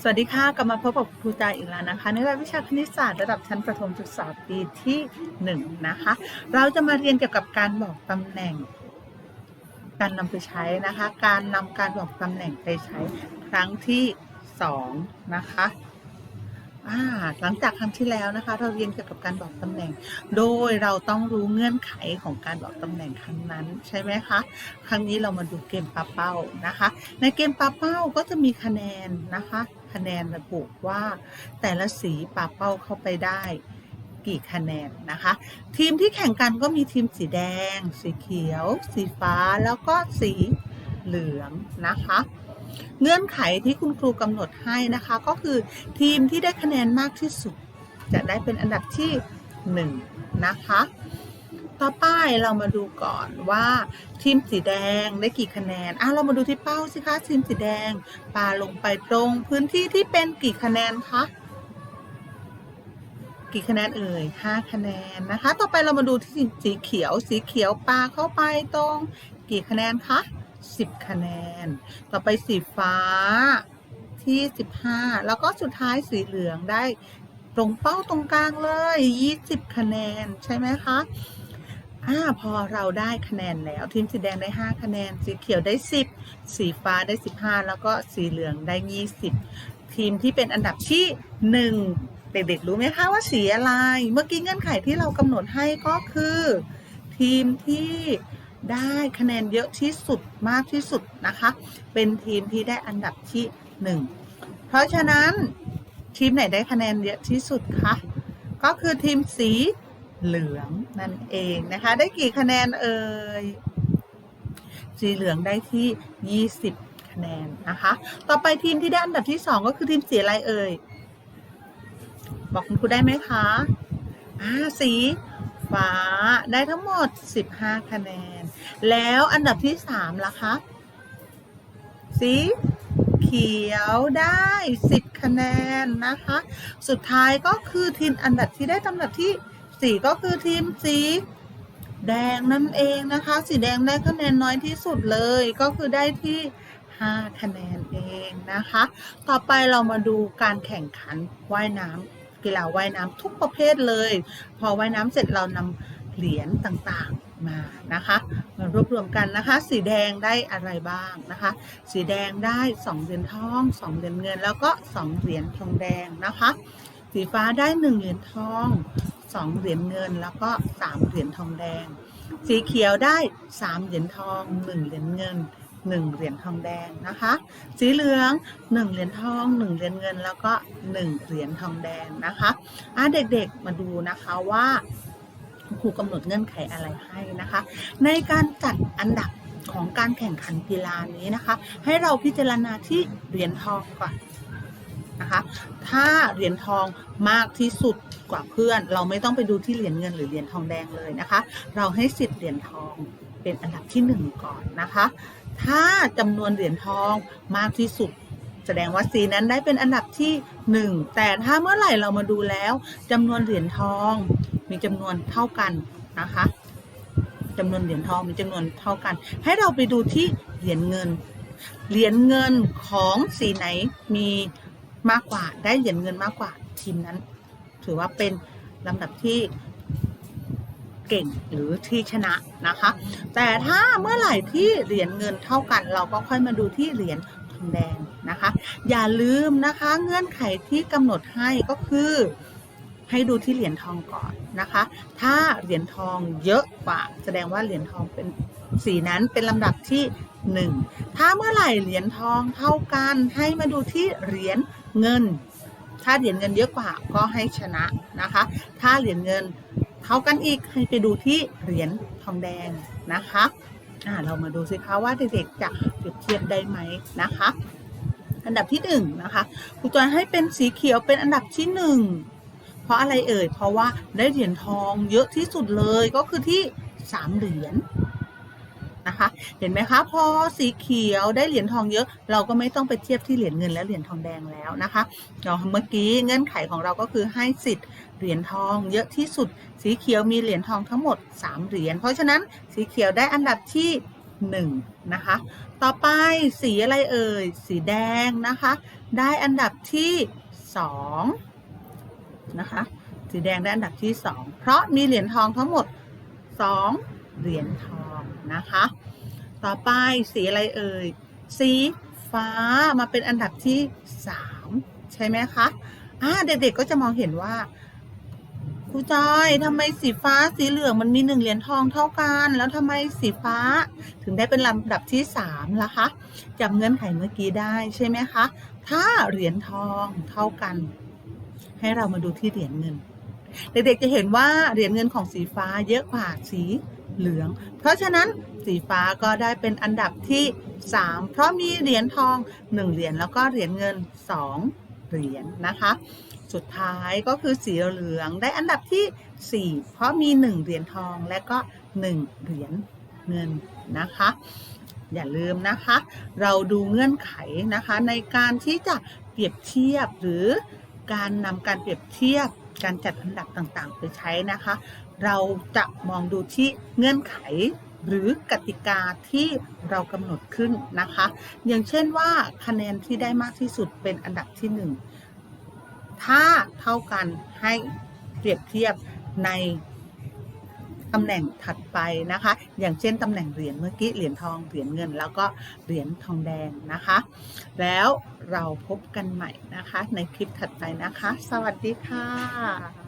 สวัสดีค่ะ กลับมาพบกับครูจาอีกแล้วนะคะในรายวิชาคณิตศาสตร์ระดับชั้นประถมศึกษาปีที่หนึ่งนะคะ เราจะมาเรียนเกี่ยวกับการบอกตำแหน่ง การนำไปใช้นะคะ การนำการบอกตำแหน่งไปใช้ครั้งที่สองนะคะ อ่าหลังจากครั้งที่แล้วนะคะ เราเรียนเกี่ยวกับการบอกตำแหน่ง โดยเราต้องรู้เงื่อนไขของการบอกตำแหน่งครั้งนั้นใช่ไหมคะ ครั้งนี้เรามาดูเกมปาเป้านะคะ ในเกมปาเป้าก็จะมีคะแนนนะคะ คะแนนระบุว่า แต่ละสีปาเป้าเข้าไปได้กี่คะแนนนะคะ ทีมที่แข่งกันก็มีทีมสีแดง สีเขียว สีฟ้าแล้วก็สีเหลืองนะคะ เงื่อนไขที่คุณครูกำหนดให้นะคะ ก็คือทีมที่ได้คะแนนมากที่สุด จะได้เป็นอันดับที่หนึ่งนะคะ ต่อไปเรามาดูก่อนว่าทีมสีแดงได้กี่คะแนนอะเรามาดูที่เป้าสิคะทีมสีแดงปาลงไปตรงพื้นที่ที่เป็นกี่คะแนนคะกี่คะแนนเอ่ย 5 คะแนนนะคะ ต่อไปเรามาดูที่สีเขียว สีเขียวปาเข้าไปตรง กี่คะแนนคะ 10 คะแนน ต่อไปสีฟ้าที่ 15 แล้วก็สุดท้ายสีเหลืองได้ตรงเป้าตรงกลางเลย 20 คะแนนใช่ไหมคะอ่าพอเราได้คะแนนแล้ว ทีมสีแดงได้ 5 คะแนน สีเขียวได้ 10 สีฟ้าได้ 15 แล้วก็สีเหลืองได้ 20 ทีมที่เป็นอันดับที่ 1 เด็กๆรู้ไหมคะว่าสีอะไร เมื่อกี้เงื่อนไขที่เรากำหนดให้ก็คือ ทีมที่ ได้คะแนนเยอะที่สุดมากที่สุดนะคะ เป็นทีมที่ได้อันดับที่ 1 เพราะฉะนั้นทีมไหนได้คะแนนเยอะที่สุดคะก็คือทีมสีเหลืองนั่นเองนะคะ ได้กี่คะแนนเอ่ยสีเหลืองได้ที่ 20 คะแนนนะคะ ต่อไปทีมที่ได้อันดับที่ 2 ก็คือทีมสีอะไรเอ่ยบอกคุณครูได้ไหมคะอ่าสี ฟ้าได้ทั้งหมด 15 คะแนน แล้วอันดับที่ 3 ล่ะคะสีเขียวได้ 10 คะแนนนะคะ สุดท้ายก็คือทีมอันดับที่ได้ลำดับที่สีก็คือทีมสีแดงนั่นเองนะคะ สีแดงได้คะแนนน้อยที่สุดเลยก็คือได้ที่ 5 คะแนนเองนะคะ ต่อไปเรามาดูการแข่งขันว่ายน้ำ กีฬาว่ายน้ำทุกประเภทเลย พอว่ายน้ำเสร็จเรานำเหรียญต่างๆมานะคะมารวบรวมกันนะคะ สีแดงได้อะไรบ้างนะคะ สีแดงได้ 2 เหรียญทอง 2 เหรียญเงิน แล้วก็ 2 เหรียญทองแดงนะคะ สีฟ้าได้ 1 เหรียญทอง 2 เหรียญเงิน แล้วก็ 3 เหรียญทองแดง สีเขียวได้ 3 เหรียญทอง 1 เหรียญเงิน 1 เหรียญทองแดงนะคะ สีเหลือง 1 เหรียญทอง 1 เหรียญเงิน แล้วก็ 1 เหรียญทองแดงนะคะอะเด็กๆมาดูนะคะว่าครูกำหนดเงื่อนไขอะไรให้นะคะ ในการจัดอันดับของการแข่งขันกีฬานี้นะคะ ให้เราพิจารณาที่เหรียญทองก่อนนะคะถ้าเหรียญทองมากที่สุดกว่าเพื่อน เราไม่ต้องไปดูที่เหรียญเงินหรือเหรียญทองแดงเลยนะคะ เราให้สิทธิ์เหรียญทองเป็นอันดับที่หนึ่งก่อนนะคะ ถ้าจำนวนเหรียญทองมากที่สุด แสดงว่าสีนั้นได้เป็นอันดับที่หนึ่งแต่ถ้าเมื่อไหร่เรามาดูแล้วจำนวนเหรียญทอง มีจำนวนเท่ากันนะคะจำนวนเหรียญทองมีจำนวนเท่ากัน ให้เราไปดูที่เหรียญเงิน เหรียญเงินของสีไหนมีมากกว่าได้เหรียญเงินมากกว่าทีมนั้น ถือว่าเป็นลำดับที่ เก่งหรือที่ชนะนะคะ แต่ถ้าเมื่อไหร่ที่เหรียญเงินเท่ากัน เราก็ค่อยมาดูที่เหรียญทองแดงนะคะ อย่าลืมนะคะเงื่อนไขที่กำหนดให้ก็คือ ให้ดูที่เหรียญทองก่อนนะคะ ถ้าเหรียญทองเยอะกว่า แสดงว่าเหรียญทองเป็นสีนั้นเป็นลำดับที่หนึ่งถ้าเมื่อไหร่เหรียญทองเท่ากันให้มาดูที่เหรียญเงิน ถ้าเหรียญเงินเยอะกว่าก็ให้ชนะนะคะ ถ้าเหรียญเงิน เท่ากันอีกให้ไปดูที่เหรียญทองแดงนะคะอ่าเรามาดูสิคะว่าเด็กๆจะเปรียบเทียบได้ไหมนะคะ อันดับที่หนึ่งนะคะครูจอยให้เป็นสีเขียวเป็นอันดับที่หนึ่งเพราะอะไรเอ่ย เพราะว่าได้เหรียญทองเยอะที่สุดเลยก็คือที่สามเหรียญ นะคะ เห็นไหมคะพอสีเขียวได้เหรียญทองเยอะ เราก็ไม่ต้องไปเทียบที่เหรียญเงินและเหรียญทองแดงแล้วนะคะเราเมื่อกี้เงื่อนไขของเราก็คือให้สิทธิ์เหรียญทองเยอะที่สุด สีเขียวมีเหรียญทองทั้งหมด 3 เหรียญเพราะฉะนั้นสีเขียวได้อันดับที่1นะคะ ต่อไปสีอะไรเอ่ย สีแดงนะคะ ได้อันดับที่2นะคะ สีแดงได้อันดับที่ 2 เพราะมีเหรียญทองทั้งหมด 2 เหรียญทองนะคะ ต่อไปสีอะไรเอ่ย สีฟ้ามาเป็นอันดับที่ 3 ใช่ไหมคะอ่าเด็กๆก็จะมองเห็นว่าครูจอยทำไมสีฟ้าสีเหลืองมันมีหนึ่งเหรียญทองเท่ากัน แล้วทำไมสีฟ้าถึงได้เป็นลำดับที่3ล่ะคะจำเงื่อนไขเมื่อกี้ได้ใช่ไหมคะ ถ้าเหรียญทองเท่ากัน ให้เรามาดูที่เหรียญเงิน เด็กๆจะเห็นว่าเหรียญเงินของสีฟ้าเยอะกว่าสี เหลือง เพราะฉะนั้นสีฟ้าก็ได้เป็นอันดับที่ 3 เพราะมีเหรียญทอง 1 เหรียญแล้วก็เหรียญเงิน 2 เหรียญนะคะ สุดท้ายก็คือสีเหลืองได้อันดับที่ 4 เพราะมี 1 เหรียญทองและก็ 1 เหรียญเงินนะคะอย่าลืมนะคะ เราดูเงื่อนไขนะคะในการที่จะเปรียบเทียบหรือการนำการเปรียบเทียบการจัดอันดับต่างๆ ไปใช้นะคะ เราจะมองดูที่เงื่อนไขหรือกติกาที่เรากำหนดขึ้นนะคะ อย่างเช่นว่าคะแนนที่ได้มากที่สุดเป็นอันดับที่หนึ่งถ้าเท่ากันให้เปรียบเทียบในตำแหน่งถัดไปนะคะ อย่างเช่นตำแหน่งเหรียญเมื่อกี้เหรียญทองเหรียญเงิน แล้วก็เหรียญทองแดงนะคะ แล้วเราพบกันใหม่นะคะ ในคลิปถัดไปนะคะ สวัสดีค่ะ